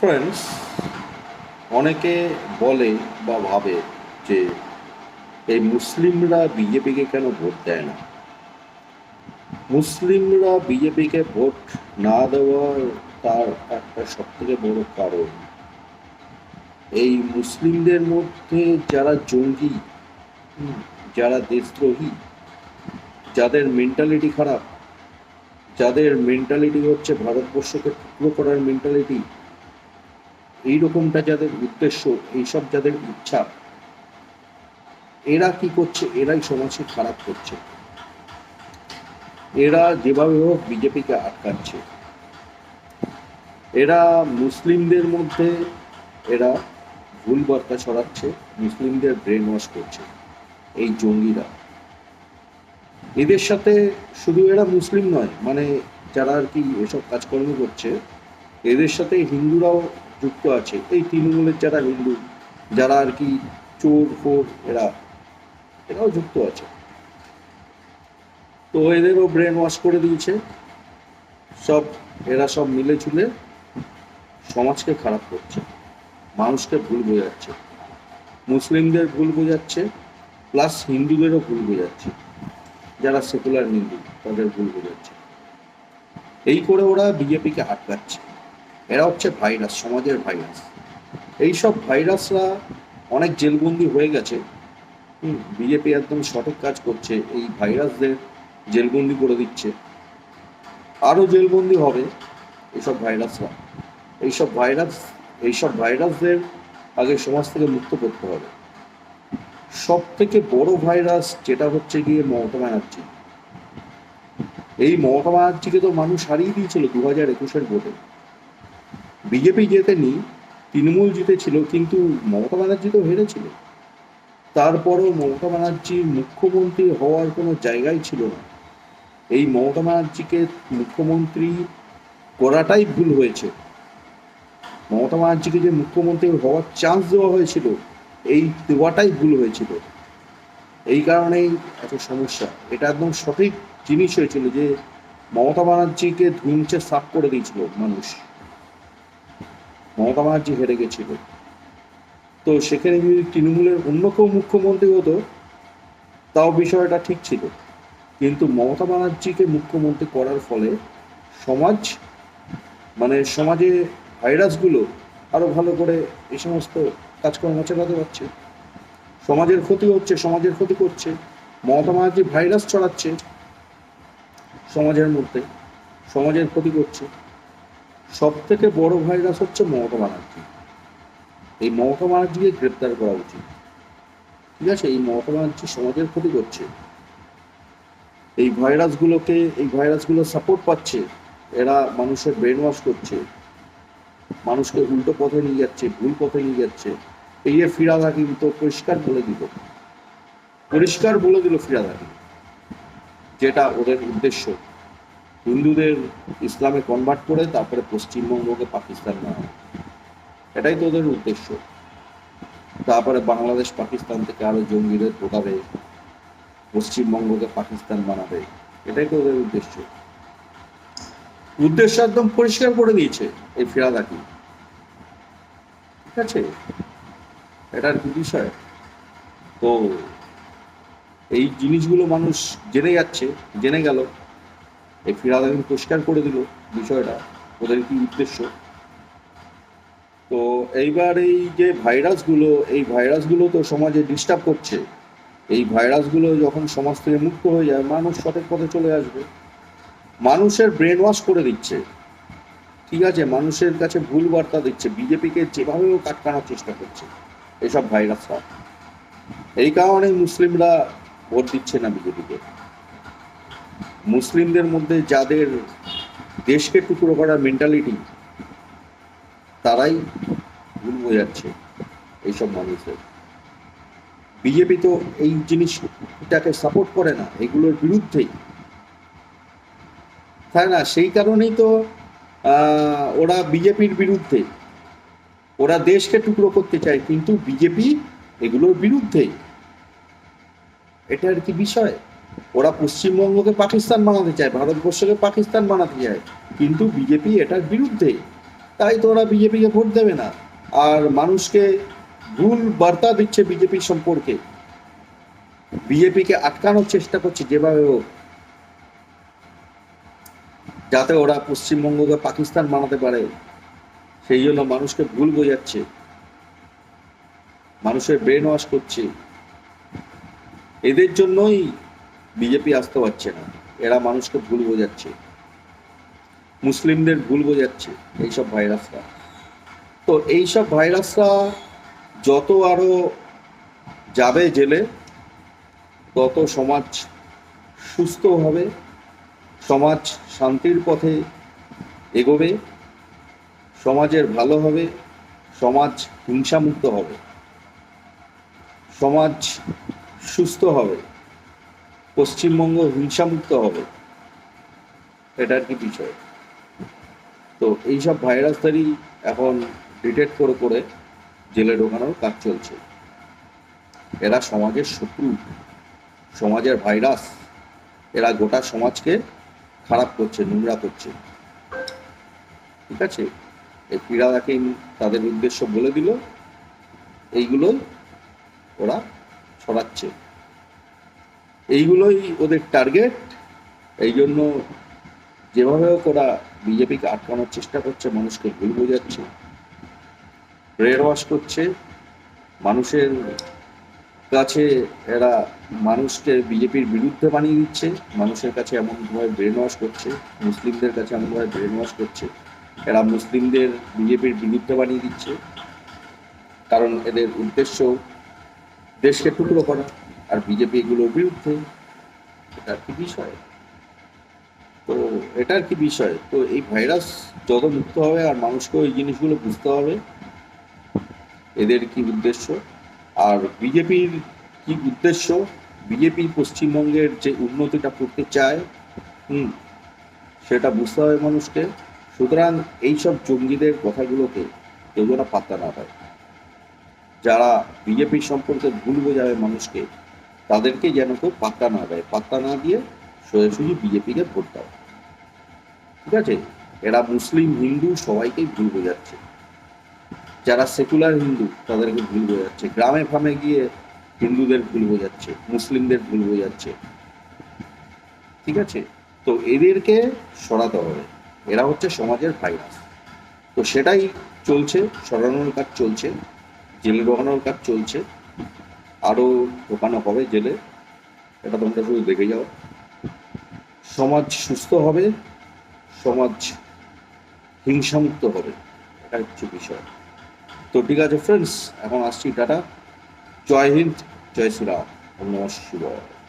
Friends অনেকে বলে বা ভাবে যে এই মুসলিমরা বিজেপিকে কেন ভোট দেয় না? মুসলিমরা বিজেপিকে ভোট না দেওয়ার তার একটা সবথেকে বড় কারণ, এই মুসলিমদের মধ্যে যারা জঙ্গি যারা দেশদ্রোহী, যাদের মেন্টালিটি খারাপ, যাদের মেন্টালিটি হচ্ছে ভারতবর্ষকে টুকরো করার মেন্টালিটি এইরকমটা যাদের উদ্দেশ্য, এইসব যাদের ইচ্ছা, এরা কি করছে? এরাই সমাজকে খারাপ করছে। এরা যেভাবে হোক বিজেপিকে আটকাচ্ছে। এরা মুসলিমদের মধ্যে এরা ভুল বার্তা ছড়াচ্ছে, মুসলিমদের ব্রেন ওয়াশ করছে, এই জঙ্গিরা। এদের সাথে শুধু এরা মুসলিম নয় মানে যারা আর কি এসব কাজকর্ম করছে, এদের সাথে হিন্দুরাও যুক্ত আছে। এই তৃণমূলের যারা হিন্দু, যারা আর কি চোর, ফোর, এরা, এরাও যুক্ত আছে। তো এদেরও ব্রেন ওয়াশ করে দিয়েছে। সব, এরা সব মিলে ঝুলে সমাজকে খারাপ করছে। মানুষকে ভুল বোঝাচ্ছে। মুসলিমদের ভুল বোঝাচ্ছে প্লাস হিন্দুদেরও ভুল বোঝাচ্ছে। যারা সেকুলার হিন্দু, তাদের ভুল বোঝাচ্ছে। এই করে ওরা বিজেপিকে আটকাচ্ছে। এরা হচ্ছে ভাইরাস, সমাজের ভাইরাস। এইসব ভাইরাসরা অনেক জেলবন্দি হয়ে গেছে। বিজেপি একদম সঠিক কাজ করছে, এই ভাইরাসদের জেলবন্দি করে দিচ্ছে। আরও জেলবন্দি হবে এইসব ভাইরাসরা। এইসব ভাইরাস, এইসব ভাইরাসদের আগে সমাজ থেকে মুক্ত করতে হবে। সব থেকে বড় ভাইরাস যেটা হচ্ছে গিয়ে মমতা ব্যানার্জি। এই মমতা ব্যানার্জিকে তো মানুষ হারিয়ে দিয়েছিল দু হাজার একুশের ভোটে। বিজেপি জেতেনি, তৃণমূল জিতেছিল, কিন্তু মমতা ব্যানার্জি তো হেরেছিল। তারপরও মমতা ব্যানার্জির মুখ্যমন্ত্রী হওয়ার কোনো জায়গাই ছিল না। এই মমতা ব্যানার্জিকে মুখ্যমন্ত্রী করাটাই ভুল হয়েছে। মমতা ব্যানার্জিকে যে মুখ্যমন্ত্রী হওয়ার চান্স দেওয়া হয়েছিল, এই দেওয়াটাই ভুল হয়েছিল। এই কারণেই এত সমস্যা। এটা একদম সঠিক জিনিস হয়েছিল যে মমতা ব্যানার্জিকে ধুমছে সাফ করে দিয়েছিল মানুষ। মমতা ব্যানার্জি হেরে গেছিল। তো সেখানে যদি তৃণমূলের অন্য কেউ মুখ্যমন্ত্রী হতো, তাও বিষয়টা ঠিক ছিল। কিন্তু মমতা ব্যানার্জিকে মুখ্যমন্ত্রী করার ফলে সমাজ মানে সমাজে ভাইরাসগুলো আরও ভালো করে এই সমস্ত কাজকর্ম চালাতে পারছে। সমাজের ক্ষতি হচ্ছে, সমাজের ক্ষতি করছে। মমতা ব্যানার্জি ভাইরাস ছড়াচ্ছে সমাজের মধ্যে, সমাজের ক্ষতি করছে। সব থেকে বড় ভাইরাস হচ্ছে মমতা ব্যানার্জি। এই মমতা ব্যানার্জিকে গ্রেপ্তার করা উচিত। ঠিক আছে? এই মমতা ব্যানার্জি সমাজের ক্ষতি করছে। এই ভাইরাসগুলোকে, এই ভাইরাসগুলো সাপোর্ট পাচ্ছে। এরা মানুষের ব্রেন ওয়াশ করছে। মানুষকে উল্টো পথে নিয়ে যাচ্ছে, ভুল পথে নিয়ে যাচ্ছে। এই যে ফিরাদ হাকিম তো পরিষ্কার বলে দিল। পরিষ্কার বলে দিল ফিরাদ যেটা ওদের উদ্দেশ্য। হিন্দুদের ইসলামে কনভার্ট করে তারপরে পশ্চিমবঙ্গকে পাকিস্তান বানানো এটাই তো ওদের উদ্দেশ্য। তারপরে বাংলাদেশ পাকিস্তান থেকে আরও জঙ্গিদের ঢোকাবে পশ্চিমবঙ্গকে পাকিস্তান বানাবে। এটাই তো ওদের উদ্দেশ্য। উদ্দেশ্য একদম পরিষ্কার করে দিয়েছে এই ফিরাদ হাকিম ঠিক আছে? এটার কি বিষয়? তো এই জিনিসগুলো মানুষ জেনে যাচ্ছে, জেনে গেল। এই ফিরাদ হাকিম পরিষ্কার করে দিল বিষয়টা, ওদের কি উদ্দেশ্য? তো এইবার এই যে ভাইরাসগুলো, এই ভাইরাসগুলো তো সমাজে ডিস্টার্ব করছে। এই ভাইরাসগুলো যখন সমাজ থেকে মুক্ত হয়ে যায়, মানুষ সঠিক পথে চলে আসবে। মানুষের ব্রেন ওয়াশ করে দিচ্ছে। ঠিক আছে, মানুষের কাছে ভুল বার্তা দিচ্ছে। বিজেপিকে যেভাবেও কাটকানোর চেষ্টা করছে এইসব ভাইরাসরা এই কারণে মুসলিমরা ভোট দিচ্ছে না বিজেপিকে। মুসলিমদের মধ্যে যাদের দেশকে টুকরো করার মেন্টালিটি তারাই ভুল বোঝাচ্ছে এইসব মানুষের বিজেপি তো এই জিনিসটাকে সাপোর্ট করে না, এগুলোর বিরুদ্ধেই। তাই না? সেই কারণেই তো ওরা বিজেপির বিরুদ্ধে। ওরা দেশকে টুকরো করতে চায়, কিন্তু বিজেপি এগুলোর বিরুদ্ধে। আর কি বিষয়? ওরা পশ্চিমবঙ্গকে পাকিস্তান বানাতে চায়, ভারতবর্ষকে পাকিস্তান বানাতে চায়। কিন্তু বিজেপি এটার বিরুদ্ধে। তাই তো ওরা বিজেপিকে ভোট দেবে না। আর মানুষকে ভুল বার্তা দিচ্ছে বিজেপি সম্পর্কে। বিজেপিকে আটকানোর চেষ্টা করছে যেভাবে হোক। যাতে ওরা পশ্চিমবঙ্গকে পাকিস্তান বানাতে পারে। সেই জন্য মানুষকে ভুল বোঝাচ্ছে। মানুষের ব্রেন ওয়াশ করছে। এদের জন্যই বিজেপি আসতে পারছে না। এরা মানুষকে ভুল বোঝাচ্ছে। মুসলিমদের ভুল বোঝাচ্ছে এইসব ভাইরাসরা। তো এইসব ভাইরাসরা যত আরও যাবে জেলে, তত সমাজ সুস্থ হবে, সমাজ শান্তির পথে এগোবে, সমাজের ভালো হবে, সমাজ হিংসামুক্ত হবে, সমাজ সুস্থ হবে। পশ্চিমবঙ্গ হিংসামুক্ত হবে। এটার কি বিষয়। তো এইসব ভাইরাসদারই এখন ডিটেক্ট করে করে জেলে ঢোকানোর কাজ চলছে। এরা সমাজের শত্রু। সমাজের ভাইরাস এরা গোটা সমাজকে খারাপ করছে, নোংরা করছে। ঠিক আছে? এই হাকিম তাদের উদ্দেশ্য বলে দিল। এইগুলোই ওরা ছড়াচ্ছে। এইগুলোই ওদের টার্গেট এই জন্য যেভাবে ওরা বিজেপিকে আটকানোর চেষ্টা করছে, মানুষকে ভুল বোঝাচ্ছে ব্রেন ওয়াশ করছে। মানুষের কাছে এরা মানুষকে বিজেপির বিরুদ্ধে বানিয়ে দিচ্ছে, মানুষের কাছে এমনভাবে ব্রেন ওয়াশ করছে, মুসলিমদের কাছে এমনভাবে ব্রেন ওয়াশ করছে। এরা মুসলিমদের বিজেপির বিরুদ্ধে বানিয়ে দিচ্ছে। কারণ এদের উদ্দেশ্য দেশকে টুকরো করা। আর বিজেপি এগুলোর বিরুদ্ধে এটা কি বিষয়? তো এটার কি বিষয়? তো এই ভাইরাস যত মুক্ত হবে আর মানুষকে এই জিনিসগুলো বুঝতে হবে, এদের কি উদ্দেশ্য? আর বিজেপির কি উদ্দেশ্য? বিজেপি পশ্চিমবঙ্গের যে উন্নতিটা করতে চায়, হুম, সেটা বুঝতে হবে মানুষকে। সুতরাং এইসব জঙ্গিদের কথাগুলোকে কেউ যেন পাত্তা না দেয়। যারা বিজেপি সম্পর্কে ভুল বোঝাবে মানুষকে তাদেরকে যেন কেউ পাত্তা না দেয়। পাত্তা না দিয়ে সোজাসুজি বিজেপিকে ভোট দাও। ঠিক আছে? এরা মুসলিম, হিন্দু সবাইকেই ভুল বোঝাচ্ছে। যারা সেকুলার হিন্দু, তাদেরকে ভুল বোঝাচ্ছে। গ্রামে ফামে গিয়ে হিন্দুদের ভুল বোঝাচ্ছে, মুসলিমদের ভুল বোঝাচ্ছে। ঠিক আছে? তো এদেরকে সরাতে হবে। এরা হচ্ছে সমাজের ভাইরাস তো সেটাই চলছে, সরানোর কাজ চলছে, জেলে ঢোকানোর কাজ চলছে। আরও ঢোকানো হবে জেলে। এটা তোমরা শুধু দেখে যাও। সমাজ সুস্থ হবে, সমাজ হিংসামুক্ত হবে, এটা হচ্ছে বিষয়। তো ঠিক আছে ফ্রেন্ডস এখন আসছি টাটা। জয় হিন্দ, জয় শ্রীরাম। নমস্কার